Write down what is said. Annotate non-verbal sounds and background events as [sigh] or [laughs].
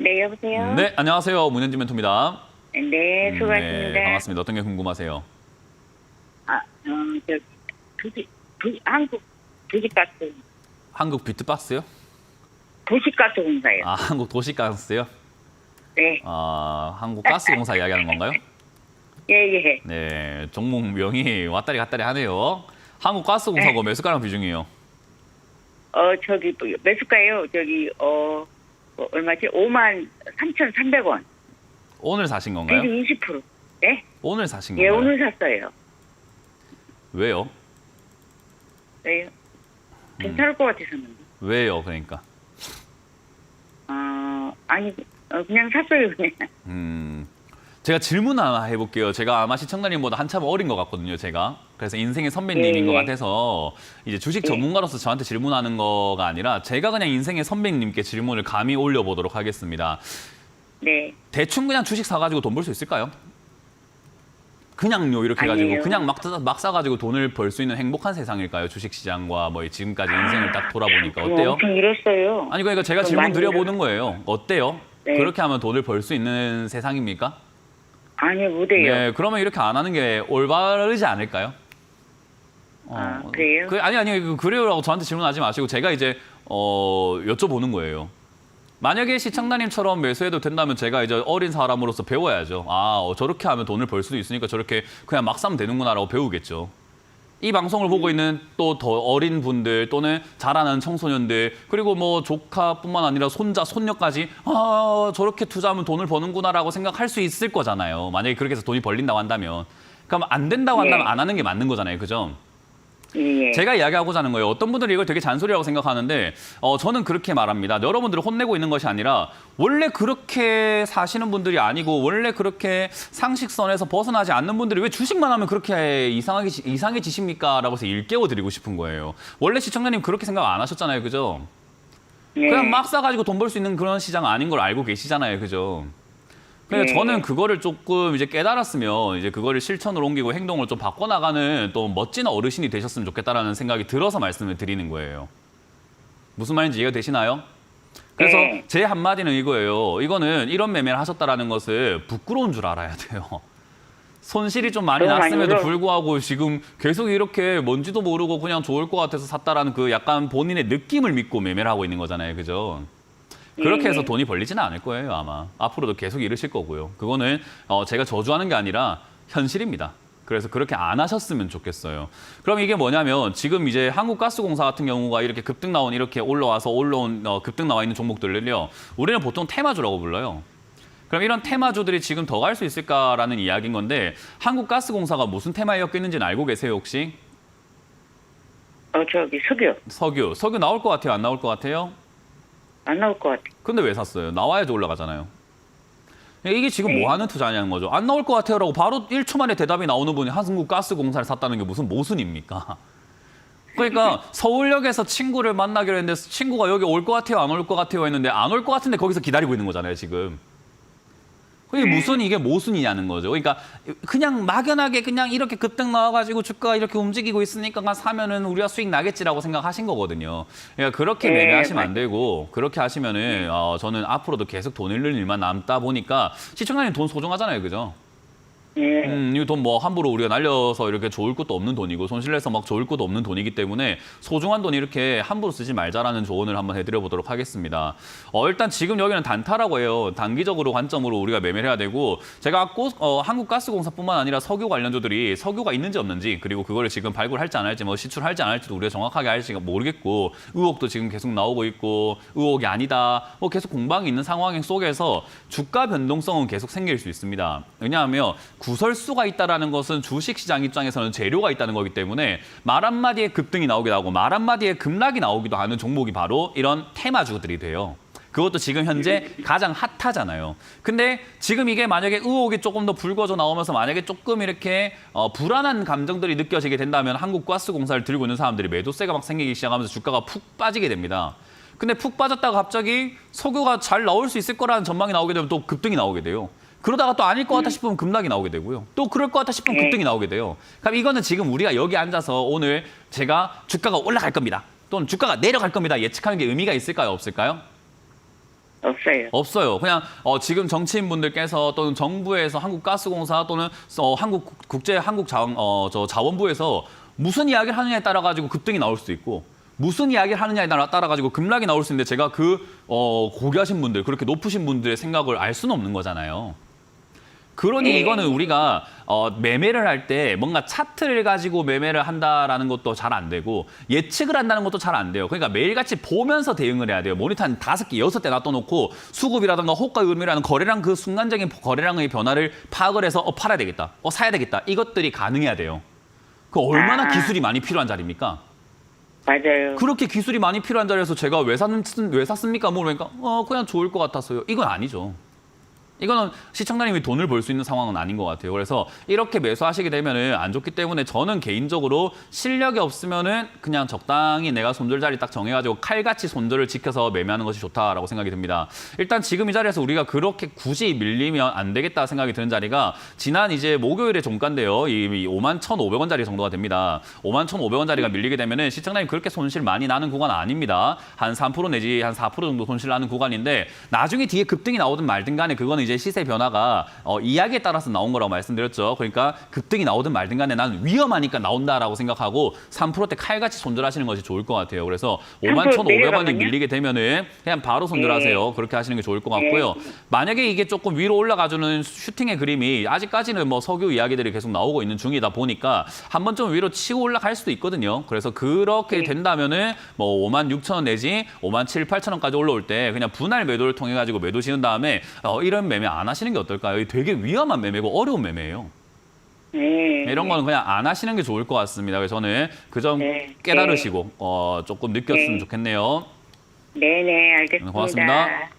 네, 여보세요? 네, 안녕하세요. 문현진 멘토입니다. 네, 수고하십니다. 네, 반갑습니다. 어떤 게 궁금하세요? 아, 어, 저, 부지, 부, 한국 부지가스, 한국 비트박스요? 도시가스 공사요. 아, 한국 도시가스요? 네, 아, 한국 가스공사 이야기하는 건가요? 예, 예. 네, 종목명이 왔다리 갔다리 하네요. 한국 가스공사고 몇 숟가락 비중이에요? 어, 저기, 뭐, 매수가요? 저기, 어, 어, 얼마지? 5만 3,300원. 오늘 사신 건가요? 비중 20%. 네? 오늘 사신 예, 건가요? 오늘 샀어요. 왜요? 네. 음. 괜찮을 것 같아서 샀는데. 왜요? 그러니까. 어, 아니, 어, 그냥 샀어요, 그냥. 음, 제가 질문 하나 해볼게요. 제가 아마 시청자님보다 한참 어린 것 같거든요, 제가. 그래서 인생의 선배님인 예, 것 예. 같아서 이제 주식 예. 전문가로서 저한테 질문하는 거가 아니라 제가 그냥 인생의 선배님께 질문을 감히 올려보도록 하겠습니다. 네. 대충 그냥 주식 사가지고 돈 벌 수 있을까요? 그냥요 이렇게 해가지고 아니에요. 그냥 막, 사- 막 사가지고 돈을 벌 수 있는 행복한 세상일까요? 주식 시장과 뭐 지금까지 인생을 딱 돌아보니까 그거 어때요? 엄청 잃었어요. 아니 그러니까 제가 질문 많이 드려보는 거예요. 어때요? 네. 그렇게 하면 돈을 벌 수 있는 세상입니까? 아니, 못해요. 네, 그러면 이렇게 안 하는 게 올바르지 않을까요? 어, 아, 그래요? 그, 아니 아니 그 그래요라고 저한테 질문하지 마시고 제가 이제 어 여쭤보는 거예요. 만약에 시청자님처럼 매수해도 된다면 제가 이제 어린 사람으로서 배워야죠. 아 어, 저렇게 하면 돈을 벌 수도 있으니까 저렇게 그냥 막 사면 되는구나라고 배우겠죠. 이 방송을 보고 있는 또 더 어린 분들 또는 자라는 청소년들 그리고 뭐 조카뿐만 아니라 손자 손녀까지 아 저렇게 투자하면 돈을 버는구나라고 생각할 수 있을 거잖아요. 만약에 그렇게 해서 돈이 벌린다고 한다면 그럼 안 된다고 한다면 네. 안 하는 게 맞는 거잖아요. 그죠? 예, 예. 제가 이야기하고자 하는 거예요. 어떤 분들이 이걸 되게 잔소리라고 생각하는데 어, 저는 그렇게 말합니다. 여러분들을 혼내고 있는 것이 아니라 원래 그렇게 사시는 분들이 아니고 원래 그렇게 상식선에서 벗어나지 않는 분들이 왜 주식만 하면 그렇게 이상하게 이상해지십니까? 라고 해서 일깨워 드리고 싶은 거예요. 원래 시청자님 그렇게 생각 안 하셨잖아요. 그죠? 예. 그냥 막 사가지고 돈 벌 수 있는 그런 시장 아닌 걸 알고 계시잖아요. 그죠? 그러니까 네. 저는 그거를 조금 이제 깨달았으면 이제 그거를 실천으로 옮기고 행동을 좀 바꿔나가는 또 멋진 어르신이 되셨으면 좋겠다라는 생각이 들어서 말씀을 드리는 거예요. 무슨 말인지 이해가 되시나요? 그래서 네. 제 한마디는 이거예요. 이거는 이런 매매를 하셨다라는 것을 부끄러운 줄 알아야 돼요. 손실이 좀 많이 났음에도. 불구하고 지금 계속 이렇게 뭔지도 모르고 그냥 좋을 것 같아서 샀다라는 그 약간 본인의 느낌을 믿고 매매를 하고 있는 거잖아요. 그죠? 그렇게 해서 예. 돈이 벌리지는 않을 거예요, 아마. 앞으로도 계속 잃으실 거고요. 그거는 어, 제가 저주하는 게 아니라 현실입니다. 그래서 그렇게 안 하셨으면 좋겠어요. 그럼 이게 뭐냐면 지금 이제 한국가스공사 같은 경우가 이렇게 급등 나온 이렇게 올라와서 올라온 어, 급등 나와 있는 종목들을요. 우리는 보통 테마주라고 불러요. 그럼 이런 테마주들이 지금 더 갈 수 있을까라는 이야기인 건데 한국가스공사가 무슨 테마에 엮여 있는지는 알고 계세요, 혹시? 어, 저기, 석유. 석유. 석유 나올 것 같아요, 안 나올 것 같아요? 안 나올 것 같아. 근데 왜 샀어요? 나와야지 올라가잖아요. 이게 지금 네. 뭐 하는 투자냐는 거죠. 안 나올 것 같아요라고 바로 1초 만에 대답이 나오는 분이 한국가스공사를 샀다는 게 무슨 모순입니까? [laughs] 그러니까 서울역에서 친구를 만나기로 했는데 친구가 여기 올 것 같아요, 안 올 것 같아요 했는데 안 올 것 같은데 거기서 기다리고 있는 거잖아요, 지금. 그게 무슨 이게 모순이냐는 거죠. 그러니까 그냥 막연하게 그냥 이렇게 급등 나와가지고 주가가 이렇게 움직이고 있으니까 그냥 사면은 우리가 수익 나겠지라고 생각하신 거거든요. 그러니까 그렇게 네, 매매하시면 안 맞- 되고 그렇게 하시면은 어, 저는 앞으로도 계속 돈 잃는 일만 남다 보니까 시청자님 돈 소중하잖아요, 그죠? 예. 음, 이 돈 뭐 함부로 우리가 날려서 이렇게 좋을 것도 없는 돈이고 손실내서 막 좋을 것도 없는 돈이기 때문에 소중한 돈 이렇게 함부로 쓰지 말자라는 조언을 한번 해드려 보도록 하겠습니다. 어, 일단 지금 여기는 단타라고 해요. 단기적으로 관점으로 우리가 매매를 해야 되고 제가 꼭 어, 한국가스공사뿐만 아니라 석유 관련주들이 석유가 있는지 없는지 그리고 그거를 지금 발굴할지 안 할지 뭐 시출할지 안 할지도 우리가 정확하게 알지 모르겠고 의혹도 지금 계속 나오고 있고 의혹이 아니다 뭐 계속 공방이 있는 상황 속에서 주가 변동성은 계속 생길 수 있습니다. 왜냐하면 구설수가 있다라는 것은 주식시장 입장에서는 재료가 있다는 거기 때문에 말 한마디에 급등이 나오기도 하고 말 한마디에 급락이 나오기도 하는 종목이 바로 이런 테마주들이 돼요. 그것도 지금 현재 가장 핫하잖아요. 근데 지금 이게 만약에 의혹이 조금 더 불거져 나오면서 만약에 조금 이렇게 어, 불안한 감정들이 느껴지게 된다면 한국가스공사를 들고 있는 사람들이 매도세가 막 생기기 시작하면서 주가가 푹 빠지게 됩니다. 근데 푹 빠졌다가 갑자기 석유가 잘 나올 수 있을 거라는 전망이 나오게 되면 또 급등이 나오게 돼요. 그러다가 또 아닐 것 같다 싶으면 급락이 나오게 되고요. 또 그럴 것 같다 싶으면 네. 급등이 나오게 돼요. 그럼 이거는 지금 우리가 여기 앉아서 오늘 제가 주가가 올라갈 겁니다. 또는 주가가 내려갈 겁니다. 예측하는 게 의미가 있을까요? 없을까요? 없어요. 없어요. 그냥 어, 지금 정치인분들께서 또는 정부에서 한국가스공사 또는 어, 한국 국제 한국 자, 어, 저 자원부에서 무슨 이야기를 하느냐에 따라 가지고 급등이 나올 수도 있고 무슨 이야기를 하느냐에 따라 따라 가지고 급락이 나올 수 있는데 제가 그 어, 고귀하신 분들 그렇게 높으신 분들의 생각을 알 수는 없는 거잖아요. 그러니 네. 이거는 우리가 어, 매매를 할 때 뭔가 차트를 가지고 매매를 한다라는 것도 잘 안 되고 예측을 한다는 것도 잘 안 돼요. 그러니까 매일같이 보면서 대응을 해야 돼요. 모니터 한 다섯 개, 여섯 대 놔둬놓고 수급이라든가 호가 의미라는 거래량 그 순간적인 거래량의 변화를 파악을 해서 어, 팔아야 되겠다, 어, 사야 되겠다. 이것들이 가능해야 돼요. 그 얼마나 아. 기술이 많이 필요한 자리입니까? 맞아요. 그렇게 기술이 많이 필요한 자리에서 제가 왜, 샀, 왜 샀습니까? 물으니까 어 그냥 좋을 것 같아서요. 이건 아니죠. 이거는 시청자님이 돈을 벌 수 있는 상황은 아닌 것 같아요. 그래서 이렇게 매수하시게 되면은 안 좋기 때문에 저는 개인적으로 실력이 없으면은 그냥 적당히 내가 손절 자리 딱 정해가지고 칼같이 손절을 지켜서 매매하는 것이 좋다라고 생각이 듭니다. 일단 지금 이 자리에서 우리가 그렇게 굳이 밀리면 안 되겠다 생각이 드는 자리가 지난 이제 목요일에 종가인데요. 이 5만 1,500원 자리 정도가 됩니다. 5만 1,500원 자리가 밀리게 되면은 시청자님 그렇게 손실 많이 나는 구간 아닙니다. 한 3% 내지 한 4% 정도 손실 나는 구간인데 나중에 뒤에 급등이 나오든 말든 간에 그거는 이제 시세 변화가 어, 이야기에 따라서 나온 거라고 말씀드렸죠. 그러니까 급등이 나오든 말든 간에 나는 위험하니까 나온다라고 생각하고 3%대 칼같이 손절하시는 것이 좋을 것 같아요. 그래서 5만 3% 1,500원이 내려가면요? 밀리게 되면은 그냥 바로 손절하세요. 그렇게 하시는 게 좋을 것 같고요. 만약에 이게 조금 위로 올라가주는 슈팅의 그림이 아직까지는 뭐 석유 이야기들이 계속 나오고 있는 중이다 보니까 한 번쯤 위로 치고 올라갈 수도 있거든요. 그래서 그렇게 네. 된다면은 뭐 5만 6천 원 내지 5만 7, 8천 원까지 올라올 때 그냥 분할 매도를 통해 가지고 매도 지은 다음에 어, 이런 매매 안 하시는 게 어떨까요? 되게 위험한 매매고 어려운 매매예요. 네. 이런 거는 그냥 안 하시는 게 좋을 것 같습니다. 그래서 저는 그 점 네. 깨달으시고 어, 조금 느꼈으면 네. 좋겠네요. 네네, 알겠습니다. 고맙습니다.